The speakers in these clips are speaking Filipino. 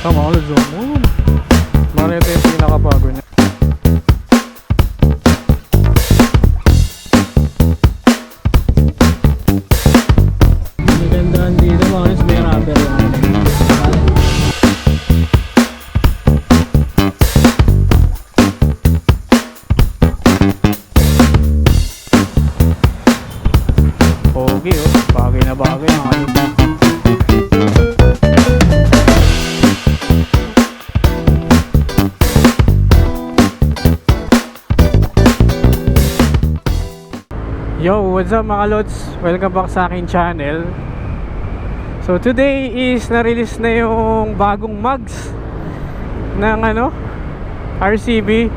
Tama zoom mo. Marito yung pinakabago niya. What's up mga lods? Welcome back sa aking channel. So today is na-release na yung bagong mugs ng ano, RCB,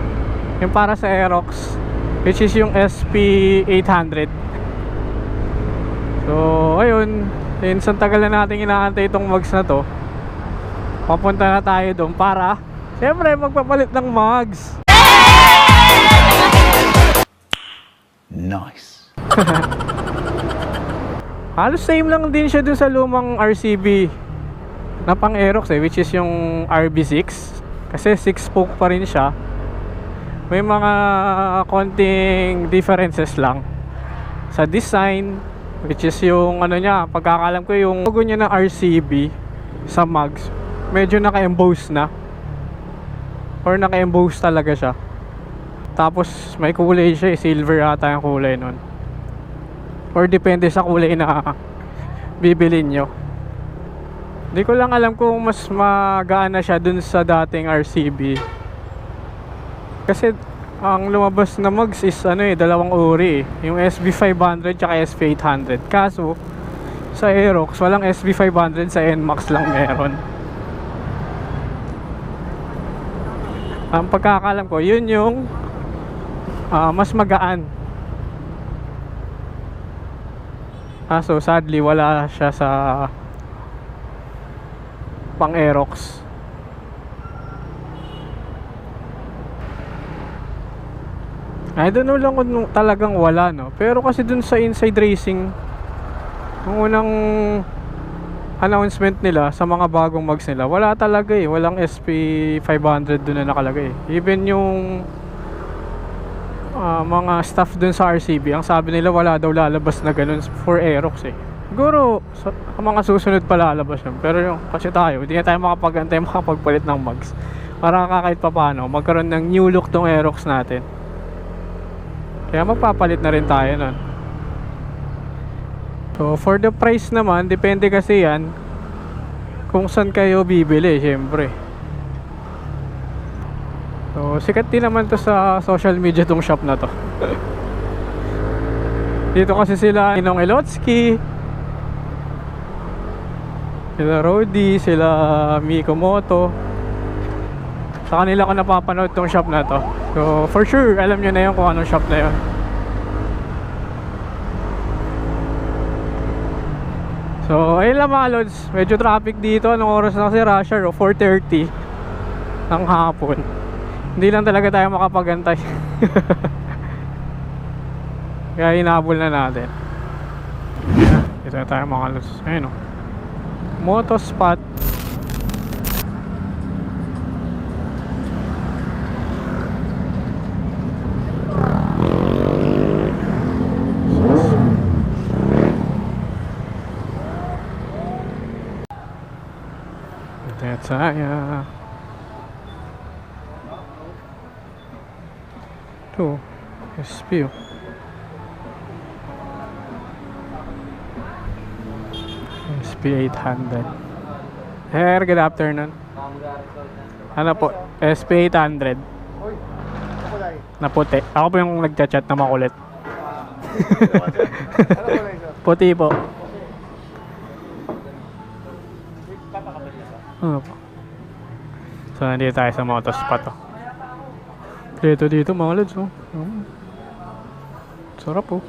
yung para sa Aerox, which is yung SP800. So, ayun, since ang tagal na natin inaantay itong mugs na to, papunta na tayo doon para, syempre, magpapalit ng mugs. Nice. Halos same lang din siya dun sa lumang RCB na pang Aerox eh, which is yung RB6. Kasi 6 spoke pa rin siya. May mga konting differences lang sa design, which is yung ano niya, pagkakalam ko yung logo niya ng RCB sa mugs, medyo naka-emboss na. Or naka-emboss talaga siya. Tapos may kulay siya, eh, silver ata yung kulay nun or depende sa kulay na bibilin nyo. Hindi ko lang alam kung mas magaan na siya dun sa dating RCB kasi ang lumabas na mugs is ano eh, dalawang uri eh. Yung SB500 tsaka SB800 kaso sa Aerox walang SB500 sa NMAX lang meron. Ang pagkakalam ko yun yung ah, mas magaan Kaso sadly wala siya sa pang Aerox. I don't know lang kung talagang wala no. Pero kasi dun sa Inside Racing yung unang announcement nila sa mga bagong mags nila, wala talaga eh. Walang SP500 dun na nakalagay. Even yung ah, mga staff dun sa RCB, ang sabi nila wala daw lalabas na ganun for Aerox eh. Siguro, sa, mga susunod pa lalabas yun. Pero yung, kasi tayo, hindi tayo makapagantay makapagpalit ng mugs. Para kahit pa paano, magkaroon ng new look tong Aerox natin. Kaya magpapalit na rin tayo nun. So, for the price naman, depende kasi yan kung saan kayo bibili, syempre. So, sikat din naman to sa social media tong shop na to. Dito kasi sila Inong Elotsky, sila Rodi, sila Miko Moto. Sa kanila ko napapanood tong shop na to. So, for sure, alam nyo na yun kung anong shop na yun. So, ayun lang mga lods. Medyo traffic dito. Anong oras na kasi rush hour? oh, 4.30 ng hapon. Hindi lang talaga tayo makapagantay. Kaya hinabol na natin. Dito na tayo mga lods. Ayun o. Motospot. That's saya. Tuh, SP. oh. SP 800. Sir, good afternoon. Ano po? SP 800. Na puti. Ako po yung nagchat-chat na makulit. Puti po. Ano po? So, nandito tayo sa motospot. Oh. Dito dito mga lods. Oh. Mm. Sarap oh.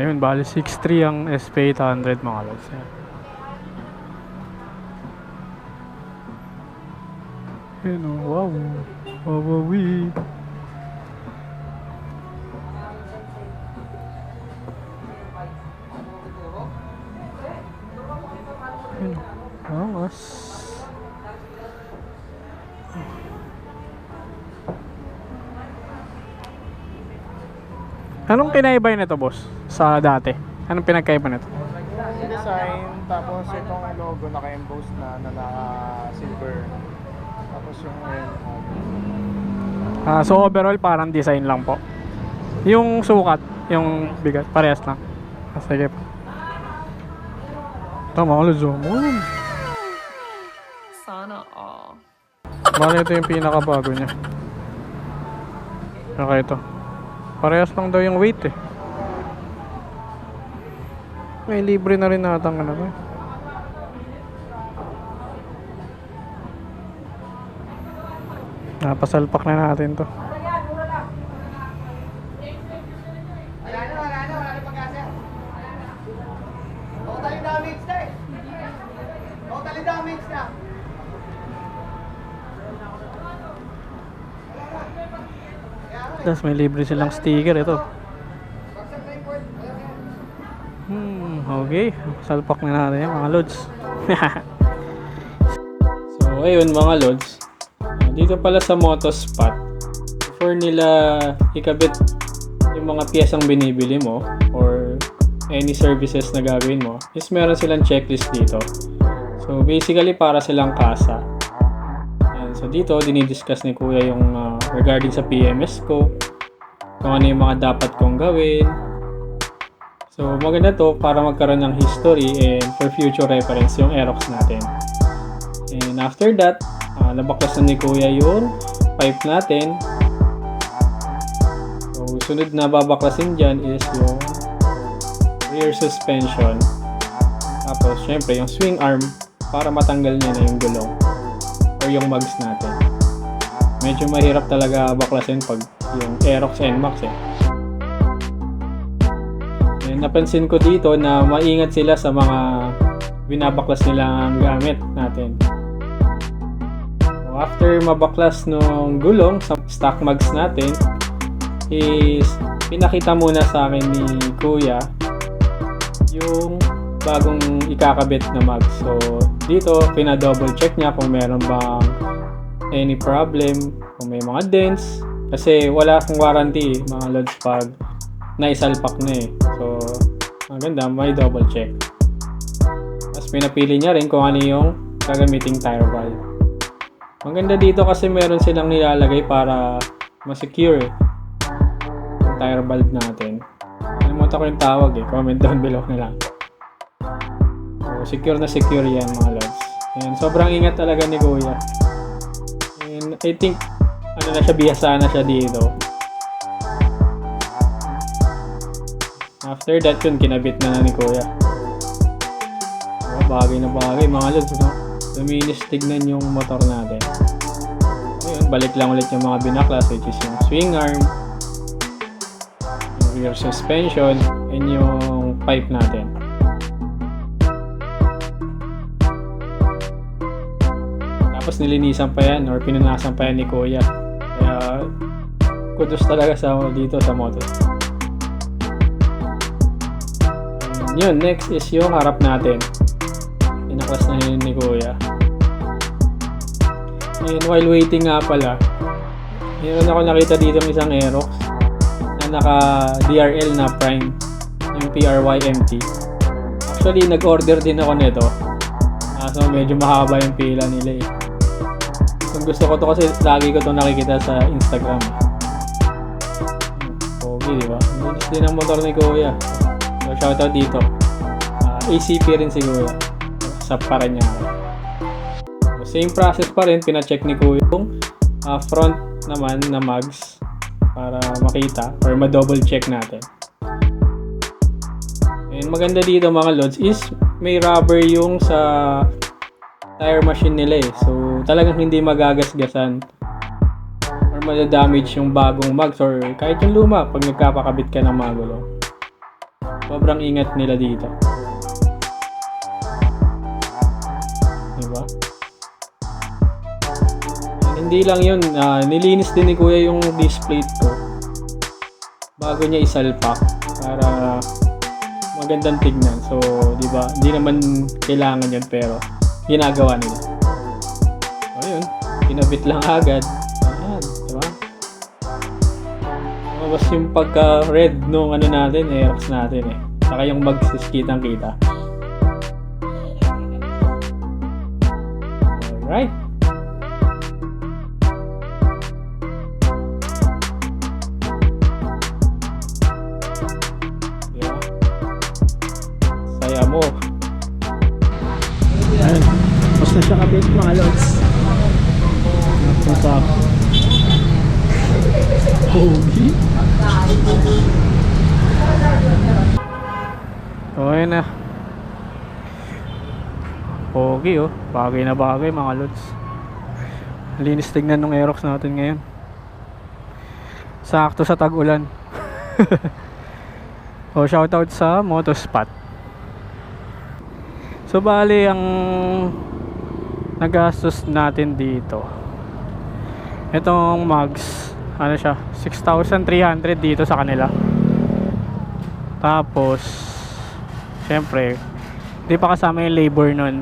Ayun, bali 6.3 ang SP800 mga lods. Ayun oh, wow. Wow, wow, wee. Ayun. Angas. Anong kinaiba nito, boss? Sa dati. Anong pinagkaiba nito? Design, tapos itong logo naka-emboss na na, na silver. Tapos yung uh, Ah, so overall parang design lang po. Yung sukat, yung bigat, parehas lang. Ah, Sige po. Tama ko, zoom on. Sana all. Bale, ito yung pinakabago niya. Okay, ito. Parehas lang daw yung weight eh. May libre na rin natang ano to. eh. Napasalpak na natin to. Totally damage na eh. Totally damage na. Tapos may libre silang sticker ito. Hmm, okay. Salpak na natin mga lods. so, ayun mga lods. Dito pala sa Motospot, before nila ikabit yung mga piyesang binibili mo or any services na gagawin mo, is meron silang checklist dito. So, basically para silang kasa. So dito, dinidiscuss ni Kuya yung uh, regarding sa PMS ko, kung ano yung mga dapat kong gawin. So maganda to para magkaroon ng history and for future reference yung Aerox natin. And after that, uh, nabaklas na ni Kuya yung pipe natin. So sunod na babaklasin dyan is yung rear suspension. Tapos syempre yung swing arm para matanggal niya na yung gulong or yung mugs natin. Medyo mahirap talaga baklasin pag yung Aerox NMAX eh. And napansin ko dito na maingat sila sa mga binabaklas nilang gamit natin. So, after mabaklas nung gulong sa stock mugs natin is pinakita muna sa akin ni Kuya yung bagong ikakabit na mag. So, dito, pina-double check niya kung meron bang any problem, kung may mga dents. Kasi wala akong warranty, mga lods, pag naisalpak na eh. So, maganda, may double check. Tapos pinapili niya rin kung ano yung gagamiting tire valve. Maganda dito kasi meron silang nilalagay para ma-secure eh, yung tire valve natin. Nalimutan ko yung tawag eh. Comment down below na lang. So, secure na secure yan mga lods. And sobrang ingat talaga ni Kuya. And I think, ano na siya, bihasa na siya dito. After that yun, kinabit na na ni Kuya. Oh, bagay na bagay mga lods, no? Luminis tignan yung motor natin. Ayun, balik lang ulit yung mga binaklas, which is yung swing arm, yung rear suspension, and yung pipe natin. Tapos nilinisan pa yan or pinunasan pa yan ni Kuya. Kaya kudos talaga sa dito sa motor. And yun, next is yung harap natin. Pinaklas na yun ni Kuya. And while waiting nga pala, meron ako nakita dito ng isang Aerox na naka DRL na Prime yung PRYMT. Actually, nag-order din ako nito. Kaso medyo mahaba yung pila nila eh. Kung gusto ko to kasi lagi ko to nakikita sa Instagram. Okay, di ba? Linis din ang motor ni Kuya. So, shoutout dito. Ah, ACP rin si Kuya. Sa Paranaque. So, same process pa rin. Pina-check ni Kuya yung ah, front naman na mags para makita or ma-double check natin. And maganda dito mga lods is may rubber yung sa tire machine nila eh. So talagang hindi magagasgasan or madadamage yung bagong mags or kahit yung luma pag nagkapakabit ka ng mga gulong. Sobrang ingat nila dito. Diba? And hindi lang yun, ah, nilinis din ni kuya yung display ko bago niya isalpak para magandang tignan. So, di ba? Hindi naman kailangan yun pero ginagawa nila. So, yun. Pinabit lang agad. Ayan, di ba? So, Tapos yung pagka red nung ano natin, Aerox natin eh. Saka yung magsis kitang kita. Alright. Up? Pogi. So, ayun na. Pogi oh. Bagay na bagay mga lods. Linis tignan ng Aerox natin ngayon. Sakto sa tag-ulan. oh, shoutout sa Motospot. So, bali ang nagastos natin dito. Itong mugs, ano siya, 6,300 dito sa kanila. Tapos, syempre, hindi pa kasama yung labor nun.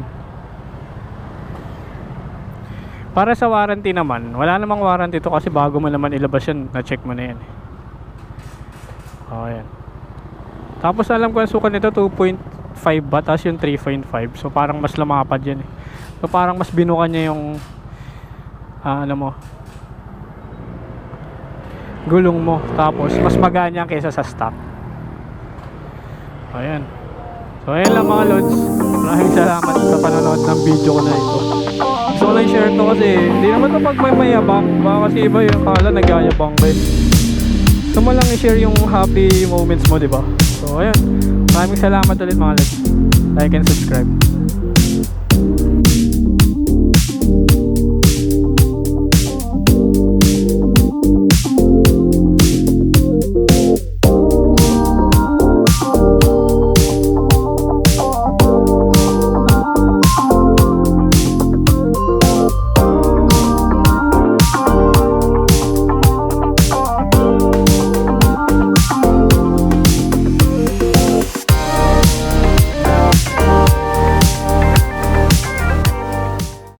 Para sa warranty naman, wala namang warranty to kasi bago mo naman ilabas yan, na-check mo na yan. eh. Oh, yan. Tapos alam ko ang sukat nito 2.5 ba, tapos yung 3.5. So parang mas lumapad yan eh. So parang mas binuka niya yung ah, ano mo gulong mo. Tapos mas maganya kaysa sa stock. Ayan. So ayan lang mga lods. Maraming salamat sa panonood ng video ko na ito. Gusto ko lang share to kasi hindi naman to pag may mayabang. Baka kasi iba yung kala nagyayabang eh. Gusto mo lang i-share yung happy moments mo, di ba? So ayan. Maraming salamat ulit mga lods. Like and subscribe.